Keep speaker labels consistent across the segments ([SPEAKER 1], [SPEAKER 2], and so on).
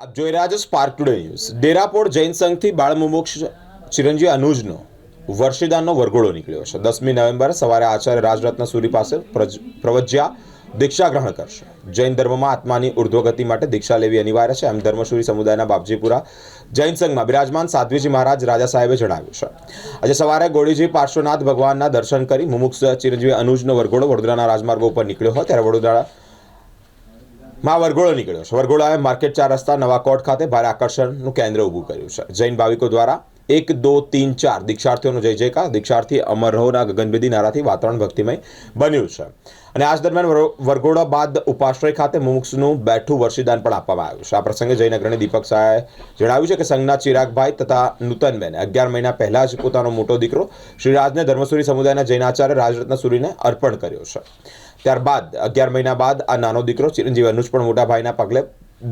[SPEAKER 1] આપ જોઈ રહ્યા છો spark today news Derapol Jain સંઘથી બાળમુમુક્ષ ચિરંજી અનુજનો વર્ષીદાનનો વરઘોડો નીકળ્યો છે. દસમી નવેમ્બર સવારે આચાર્ય રાજરત્ન સુરી પાસે પ્રવજ્યા દીક્ષા ગ્રહણ કરશે. જૈન ધર્મમાં આત્માની ઉર્ધ્વગતિ માટે દીક્ષા લેવી અનિવાર્ય છે. એમ ધર્મશુરી સમુદાયના બાપજીપુરા જૈન સંઘમાં બિરાજમાન સાધ્વીજી મહારાજ રાજા સાહેબે જણાવ્યું છે. આજે સવારે ગોળીજી પાર્શ્વનાથ ભગવાનના દર્શન કરી મુમુક્ષ ચિરંજીવી અનુજનો વરઘોડો વડોદરાના રાજમાર્ગો ઉપર નીકળ્યો હોય ત્યારે વડોદરા માં વરઘોડો નીકળ્યો છે. વરઘોડાએ માર્કેટ ચાર રસ્તા નવા કોટ ખાતે ભારે આકર્ષણનું કેન્દ્ર ઊભું કર્યું છે. જૈન ભાવિકો દ્વારા એક, દો, તીન, ચાર દીક્ષાર્થીઓનો જય જયકાર. દીક્ષાર્થી અમર રહોના ગગનભેદી નારાથી વાતાવરણ ભક્તિમય બન્યું છે. અને આજ દરમિયાન વરો- વરઘોડા બાદ ઉપાશ્રય ખાતે મુમુક્ષનું બેઠું વર્ષીદાન પણ આપવામાં આવ્યું છે. આ પ્રસંગે જૈન અગ્રણી દીપક શાહે જણાવ્યું છે કે સંઘના ચિરાગભાઈ તથા નૂતનબેને અગિયાર મહિના પહેલા જ પોતાનો મોટો દીકરો શ્રીરાજને ધર્મસુરી સમુદાયના જૈનાચાર્ય રાજરત્ન સુરીને અર્પણ કર્યો છે. ત્યારબાદ, અગિયાર મહિના બાદ આ નાનો દીકરો ચિરંજીવ અનુજ પણ મોટા ભાઈના પગલે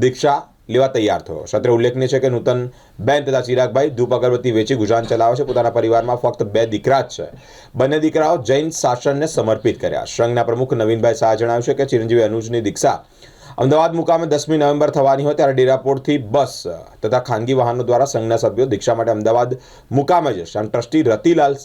[SPEAKER 1] દીક્ષા લેવા તૈયાર થયો. સત્રે ઉલ્લેખનીય છે કે નૂતન બેન તથા ચિરાગભાઈ ધૂપ અગરબત્તી વેચી ગુજરાન ચલાવે છે. પોતાના પરિવારમાં ફક્ત બે દીકરા જ છે. બંને દીકરાઓ જૈન શાસનને સમર્પિત કર્યા. સંઘના પ્રમુખ નવીનભાઈ શાહ જણાવ્યું છે કે ચિરંજીવી અનુજની દીક્ષા અમદાવાદ મુકામે દસમી નવેમ્બર થવાની હોય ત્યારે ડેરાપોર્ટથી બસ તથા ખાનગી વાહનો દ્વારા સંઘના સભ્યો દીક્ષા માટે અમદાવાદ મુકામે જશે આમ ટ્રસ્ટી રતિલાલ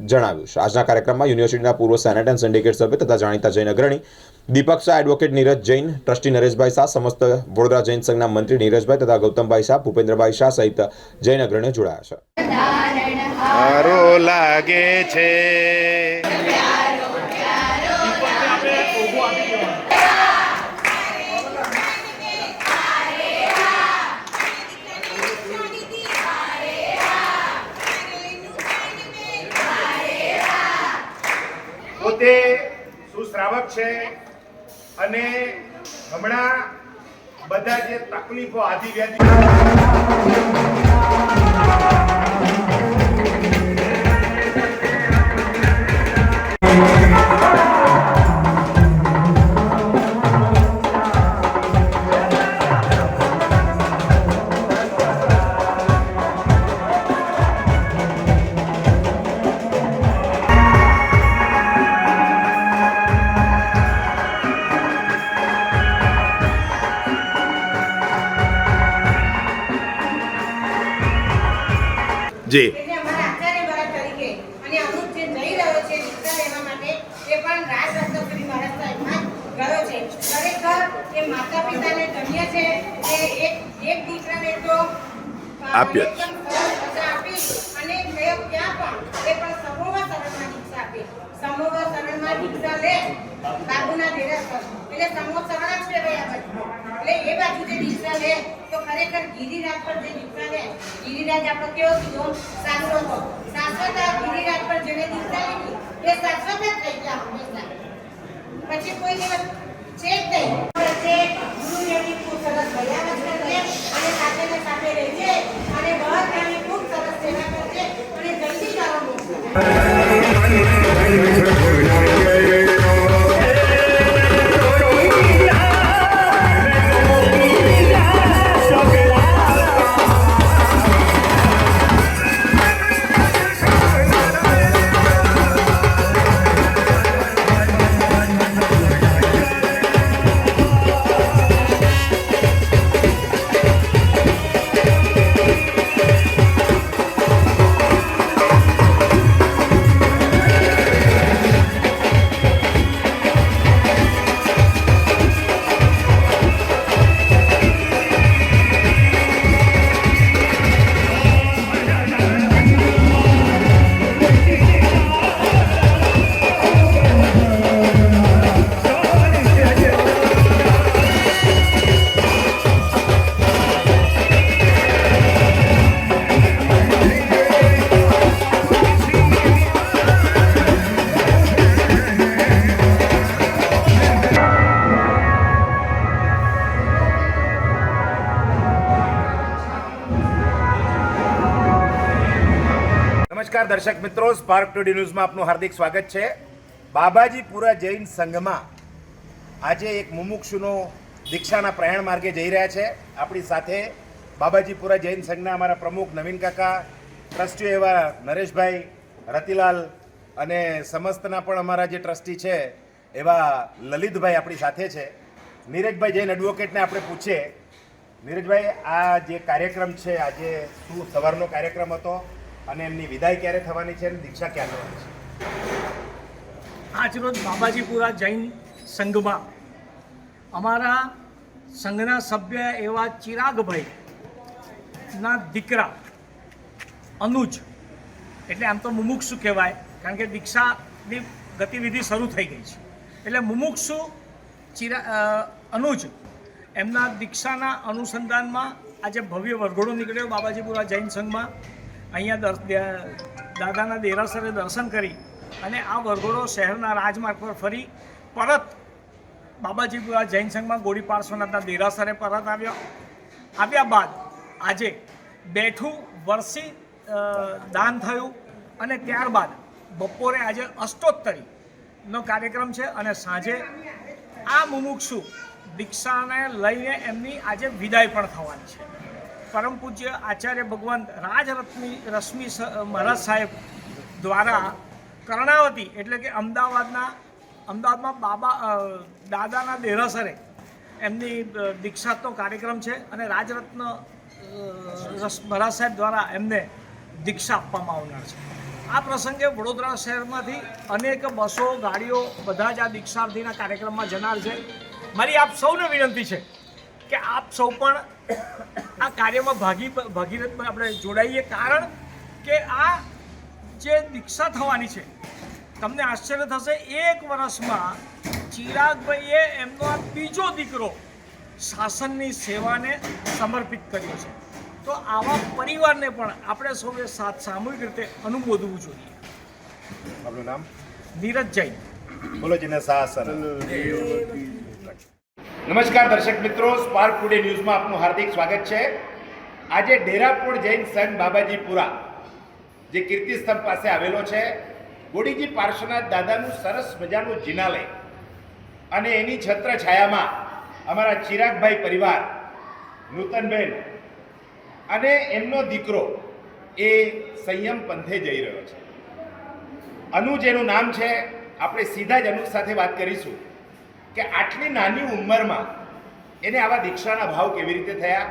[SPEAKER 1] જણાવ્યું છે. આજના કાર્યક્રમમાં યુનિવર્સિટીના પૂર્વ સેનેટ એન્ડ સિન્ડિકેટ સભ્ય તથા જાણીતા જૈન અગ્રણી, દીપક શાહ, એડવોકેટ નીરજ જૈન, ટ્રસ્ટી નરેશભાઈ શાહ, સમસ્ત વડોદરા જૈન સંઘના મંત્રી નીરજભાઈ તથા ગૌતમભાઈ શાહ, ભૂપેન્દ્રભાઈ શાહ સહિત જૈન અગ્રણીઓ જોડાયા છે.
[SPEAKER 2] લાગે છે પોતે છે. અને હમણાં બધા જે તકલીફો આદિવ્યાધિ
[SPEAKER 3] છે માટે એ પણ રાજ રત્નશ્રી મહારાજ સાહેબમાં ગયો છે ખરેખર એ માતા પિતાને ધન્ય છે કે એક એક દીકરાને તો
[SPEAKER 2] આપ્યો.
[SPEAKER 3] સરળ અને ગયો ક્યાં પણ એ પણ સમૂહ શરણમાં દીક્ષા આપી. સમૂહ શરણમાં દીક્ષા લે, બાબુના દેરાસર એટલે સમૂહ શરણ જ કહેવાય એટલે એ બાજુ જે દીક્ષા લે, તો ખરેખર ગિરિરાજ પર જે દીક્ષા લે, ગિરિરાજ આપણો કેવો કીધો શાશ્વત. શાશ્વત આ ગિરિરાજ પર જેને દીક્ષા લીધી, એ શાશ્વત જ થઈ ગયા હંમેશા. પછી કોઈ દિવસ છે જ નહીં. Thank you.
[SPEAKER 2] નમસ્કાર દર્શક મિત્રો સ્પાર્ક ટુડે ન્યૂઝમાં આપનું હાર્દિક સ્વાગત છે. બાબાજીપુરા જૈન સંઘમાં આજે એક મુમુક્ષુનો દીક્ષાના પ્રયાણ માર્ગે જઈ રહ્યા છે. આપણી સાથે બાબાજીપુરા જૈન સંઘના અમારા પ્રમુખ નવીન કાકા ટ્રસ્ટીઓ એવા નરેશભાઈ રતિલાલ અને સમસ્તના પણ અમારા જે ટ્રસ્ટી છે એવા લલિતભાઈ આપણી સાથે છે. નીરજભાઈ જૈન એડવોકેટને આપણે પૂછીએ. નીરજભાઈ, આ જે કાર્યક્રમ છે, આજે શું સવારનો કાર્યક્રમ હતો? અને એમની વિદાય ક્યારે થવાની છે અને દીક્ષા ક્યારે થવાની છે?
[SPEAKER 4] આજરોજ બાબાજીપુરા જૈન સંઘમાં અમારા સંઘના સભ્ય એવા ચિરાગભાઈ ના દીકરા અનુજ, એટલે આમ તો મુમુક્ષુ કહેવાય, કારણ કે દીક્ષાની ગતિવિધિ શરૂ થઈ ગઈ છે. એટલે મુમુક્ષુ, ચિરા અનુજ, એમના દીક્ષાના અનુસંધાનમાં આજે ભવ્ય વરઘોડો નીકળ્યો બાબાજીપુરા જૈન સંઘમાં. અહીંયા દાદાના દેરાસરે દર્શન કરી અને આ વરઘોડો શહેરના રાજમાર્ગ પર ફરી પરત બાબાજીપુરા જૈન સંઘમાં ગોળી પાર્શ્વનાથના દેરાસરે પરત આવ્યો. આવ્યા બાદ આજે બેઠું વરસી દાન થયું અને ત્યારબાદ બપોરે આજે અષ્ટોત્તરીનો કાર્યક્રમ છે અને સાંજે આ મુમુક્ષુ દીક્ષાને લઈને એમની આજે વિદાય પણ થવાની છે. પરમ પૂજ્ય આચાર્ય ભગવાન રાજરત્ની રશ્મિ મહારાજ સાહેબ દ્વારા કર્ણાવતી એટલે કે અમદાવાદના અમદાવાદમાં બાબા દાદાના દેરાસરે એમની દીક્ષાતનો કાર્યક્રમ છે અને રાજરત્ન મહારાજ સાહેબ દ્વારા એમને દીક્ષા આપવામાં આવનાર છે. આ પ્રસંગે વડોદરા શહેરમાંથી અનેક બસો, ગાડીઓ બધા જ આ દીક્ષાર્થીના કાર્યક્રમમાં જનાર છે. મારી આપ સૌને વિનંતી છે કે આપ સૌ પણ આ કાર્યમાં ભાગી ભાગીરથ આપણે જોડાઈએ કારણ કે આ જે દીક્ષા થવાની છે તમને આશ્ચર્ય થશે એક વર્ષમાં ચિરાગભાઈએ એમનો આ બીજો દીકરો શાસનની સેવાને સમર્પિત કર્યો છે. તો આવા પરિવારને પણ આપણે સૌએ સાથ સામૂહિક રીતે અનુમોદવું જોઈએ.
[SPEAKER 2] આપણું નામ?
[SPEAKER 4] નીરજ જૈન
[SPEAKER 2] બોલો જીને શાસન. નમસ્કાર દર્શક મિત્રો સ્પાર્ક ટુડે ન્યૂઝમાં આપનું હાર્દિક સ્વાગત છે. આજે ડેરાપુર જૈન સંઘ બાબાજીપુરા જે કીર્તિસ્તંભ પાસે આવેલો છે, ગોડીજી પાર્શ્વનાથ દાદાનું સરસ મજાનું જિનાલય. અને એની છત્ર છાયામાં અમારા ચિરાગભાઈ પરિવાર, નૂતનબેન અને એમનો દીકરો એ સંયમ પંથે જઈ રહ્યો છે. અનુજ એનું નામ છે, આપણે સીધા જ અનુજ સાથે વાત કરીશું. કે આટલી નાની ઉંમરમાં એને આવા દીક્ષાના ભાવ કેવી રીતે થયા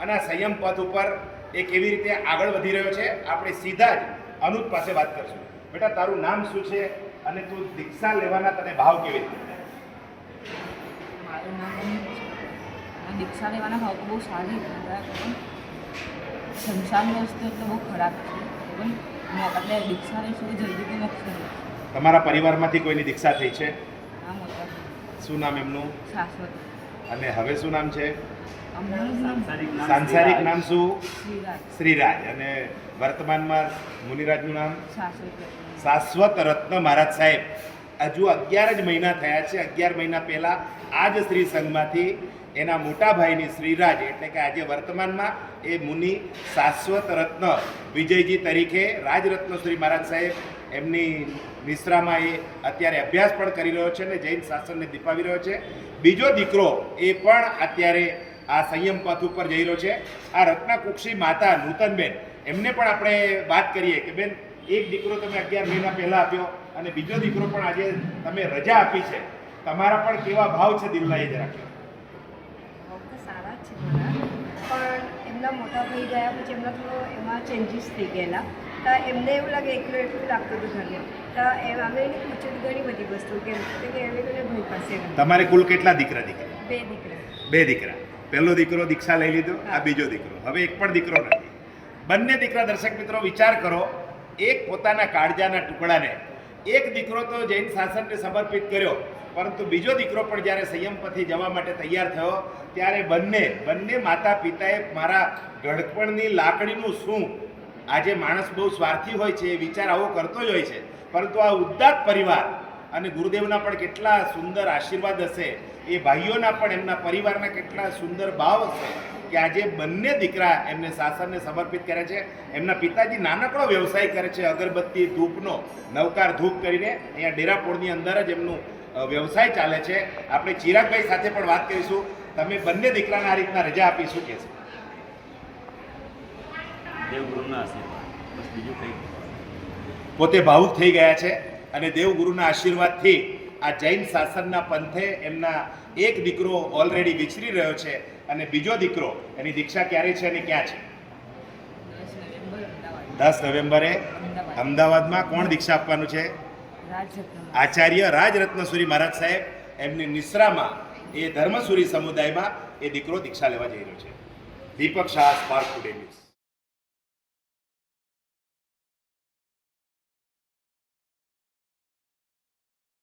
[SPEAKER 2] અને આ સંયમ પથ ઉપર એ કેવી રીતે આગળ વધી રહ્યો છે આપણે સીધા જ અનુજ પાસે વાત કરશું. બેટા તારું નામ શું છે અને તું દીક્ષા લેવાના તને ભાવ કેવી રીતે થયા?
[SPEAKER 5] મારું નામ દીક્ષા લેવાના ભાવ તો બહુ સારી સંસારની વસ્તુ એટલે બહુ ખરાબ છે આપણે દીક્ષા લઈશું જલ્દીથી મોક્ષ
[SPEAKER 2] તમારા પરિવારમાંથી કોઈની દીક્ષા થઈ છે?
[SPEAKER 5] હા મોટા
[SPEAKER 2] શું નામ એમનું? અને હવે શું નામ છે? સાંસારિક નામ શું?
[SPEAKER 5] શ્રીરાજ.
[SPEAKER 2] શ્રીરાજ. અને વર્તમાનમાં મુનિરાજનું નામ?
[SPEAKER 5] શાશ્વત
[SPEAKER 2] શાશ્વત રત્ન મહારાજ સાહેબ. હજુ અગિયાર જ મહિના થયા છે. અગિયાર મહિના પહેલાં આ જ શ્રી સંઘમાંથી એના મોટા ભાઈની શ્રીરાજ એટલે કે આજે વર્તમાનમાં એ મુનિ શાશ્વત રત્ન વિજયજી તરીકે રાજરત્ન શ્રી મહારાજ સાહેબ એમની મિશ્રામાં એ અત્યારે અભ્યાસ પણ કરી રહ્યો છે અને જૈન શાસનને દીપાવી રહ્યો છે. બીજો દીકરો એ પણ અત્યારે આ સંયમ પથ ઉપર જઈ રહ્યો છે. આ રત્નાકુક્ષી માતા નૂતનબેન, એમને પણ આપણે વાત કરીએ કે બેન, એક દીકરો તમે અગિયાર મહિના પહેલાં આપ્યો અને બીજો દીકરો પણ આજે તમે રજા આપી છે. તમારા પણ કેવા ભાવ છે દિલના એ જરા
[SPEAKER 6] સારા છે પણ એમના મોટા ભાઈ ગયા પછી એમના થોડો એમાં ચેન્જીસ થઈ ગયેલા. તો એમને એવું લાગે એકલું એકલું લાગતું હતું ઘરને. તો એમ અમે એને પૂછ્યું ઘણી બધી વસ્તુ કેમ? કે એમને કોઈને ભાઈ પાસે
[SPEAKER 2] તમારે કુલ કેટલા દીકરા દીકરી?
[SPEAKER 6] બે દીકરા.
[SPEAKER 2] બે દીકરા. પહેલો દીકરો દીક્ષા લઈ લીધો આ બીજો દીકરો. હવે એક પણ દીકરો નથી. બંને દીકરા દર્શક મિત્રો વિચાર કરો એક પોતાના કાળજાના ટુકડાને એક દીકરો તો જૈન શાસનને સમર્પિત કર્યો પરંતુ બીજો દીકરો પણ જ્યારે સંયમપથી જવા માટે તૈયાર થયો ત્યારે બંને બંને માતા પિતાએ મારા ગળપણની લાકડીનું શું આજે માણસ બહુ સ્વાર્થી હોય છે વિચાર આવો કરતો જ હોય છે. પરંતુ આ ઉદ્દાત પરિવાર અને ગુરુદેવના પણ કેટલા સુંદર આશીર્વાદ હશે, એ ભાઈઓના પણ એમના પરિવારના કેટલા સુંદર ભાવ હશે કે આજે બંને દીકરા એમને શાસનને સમર્પિત કરે છે. એમના પિતાજી નાનકડો વ્યવસાય કરે છે, અગરબત્તી, ધૂપનો નવકાર ધૂપ કરીને. અહીંયા ડેરાપોળની અંદર જ એમનું વ્યવસાય ચાલે છે. આપણે ચિરાગભાઈ સાથે પણ વાત કરીશું. તમે બંને દીકરાને આ રીતના રજા આપી શું કહેશો?
[SPEAKER 7] દેવગુરુના આશીર્વાદ. બસ બીજું કંઈ
[SPEAKER 2] પોતે ભાવુક થઈ ગયા છે અને દેવગુરુના આશીર્વાદથી આ જૈન શાસનના પંથે એમના એક દીકરો ઓલરેડી વિચરી રહ્યો છે અને બીજો દીકરો એની દીક્ષા ક્યારે છે અને ક્યાં છે?
[SPEAKER 5] દસ નવેમ્બર
[SPEAKER 2] અમદાવાદમાં કોણ દીક્ષા આપવાનું છે? આચાર્ય રાજરત્નસુરી મહારાજ સાહેબ એમની નિશ્રામાં એ ધર્મસુરી સમુદાયમાં એ દીકરો દીક્ષા લેવા જઈ રહ્યો છે. Deepak Shah spark today news.